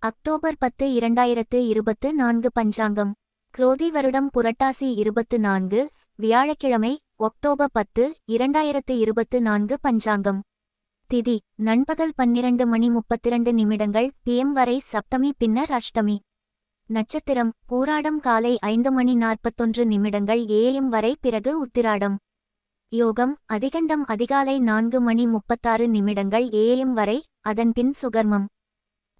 October பத்து இரண்டாயிரத்து இருபத்து நான்கு பஞ்சாங்கம். குரோதி வருடம் புரட்டாசி இருபத்து நான்கு வியாழக்கிழமை ஒக்டோபர் பத்து இரண்டாயிரத்து இருபத்து நான்கு பஞ்சாங்கம். திதி நண்பகல் பன்னிரண்டு மணி முப்பத்திரண்டு நிமிடங்கள் பிஎம் வரை சப்தமி பின்னர் அஷ்டமி. நட்சத்திரம் பூராடம் காலை ஐந்து மணி நாற்பத்தொன்று நிமிடங்கள் ஏஎம் வரை பிறகு உத்திராடம். யோகம் அதிகண்டம் அதிகாலை நான்கு மணி முப்பத்தாறு நிமிடங்கள் ஏஎம் வரை அதன்பின் சுகர்மம்.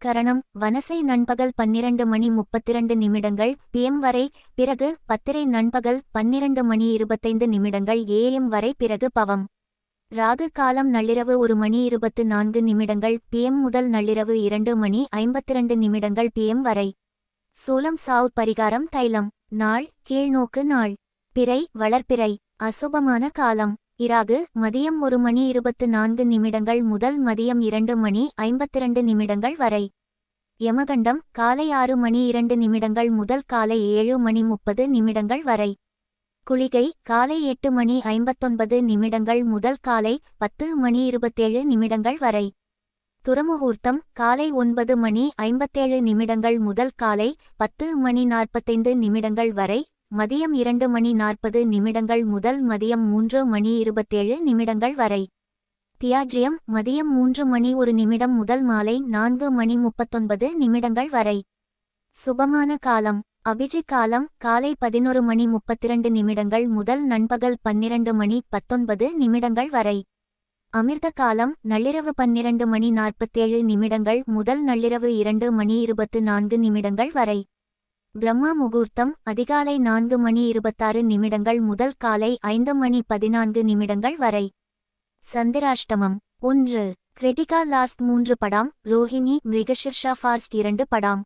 கரணம் வனசை நண்பகல் பன்னிரண்டு மணி முப்பத்திரண்டு நிமிடங்கள் பிஎம் வரை பிறகு பத்திரை நண்பகல் பன்னிரண்டு மணி இருபத்தைந்து நிமிடங்கள் ஏஎம் வரை பிறகு பவம். ராகு காலம் நள்ளிரவு ஒரு மணி இருபத்து நான்கு நிமிடங்கள் பிஎம் முதல் நள்ளிரவு இரண்டு மணி ஐம்பத்திரண்டு நிமிடங்கள் பிஎம் வரை. சூலம் சாவ் பரிகாரம் தைலம். நாள் கீழ்நோக்கு நாள். பிறை வளர்ப்பிறை அசுபமான காலம். இராகு மதியம் ஒரு மணி இருபத்து நான்கு நிமிடங்கள் முதல் மதியம் இரண்டு மணி ஐம்பத்திரண்டு நிமிடங்கள் வரை. யமகண்டம் காலை ஆறு மணி இரண்டு நிமிடங்கள் முதல் காலை ஏழு மணி முப்பது நிமிடங்கள் வரை. குளிகை காலை எட்டு மணி ஐம்பத்தொன்பது நிமிடங்கள் முதல் காலை பத்து மணி இருபத்தேழு நிமிடங்கள் வரை. துறமுகூர்த்தம் காலை ஒன்பது மணி ஐம்பத்தேழு நிமிடங்கள் முதல் காலை பத்து மணி நாற்பத்தைந்து நிமிடங்கள் வரை. மதியம் இரண்டு மணி நாற்பது நிமிடங்கள் முதல் மதியம் மூன்று மணி இருபத்தேழு நிமிடங்கள் வரை. தியாஜ்யம் மதியம் மூன்று மணி ஒரு நிமிடம் முதல் மாலை நான்கு மணி முப்பத்தொன்பது நிமிடங்கள் வரை. சுபமான காலம் அபிஜி காலம் காலை பதினொரு மணி முப்பத்திரண்டு நிமிடங்கள் முதல் நண்பகல் பன்னிரண்டு மணி பத்தொன்பது நிமிடங்கள் வரை. அமிர்த காலம் நள்ளிரவு பன்னிரண்டு மணி நாற்பத்தேழு நிமிடங்கள் முதல் நள்ளிரவு இரண்டு மணி இருபத்து நான்கு நிமிடங்கள் வரை. பிரம்மா முகூர்த்தம் அதிகாலை நான்கு மணி இருபத்தாறு நிமிடங்கள் முதல் காலை ஐந்து மணி பதினான்கு நிமிடங்கள் வரை. சந்திராஷ்டமம். ஒன்று. கிரிட்டிகா லாஸ்ட் மூன்று படாம் ரோஹிணி மிருகஷிர்ஷா ஃபார்ஸ்ட் இரண்டு படாம்.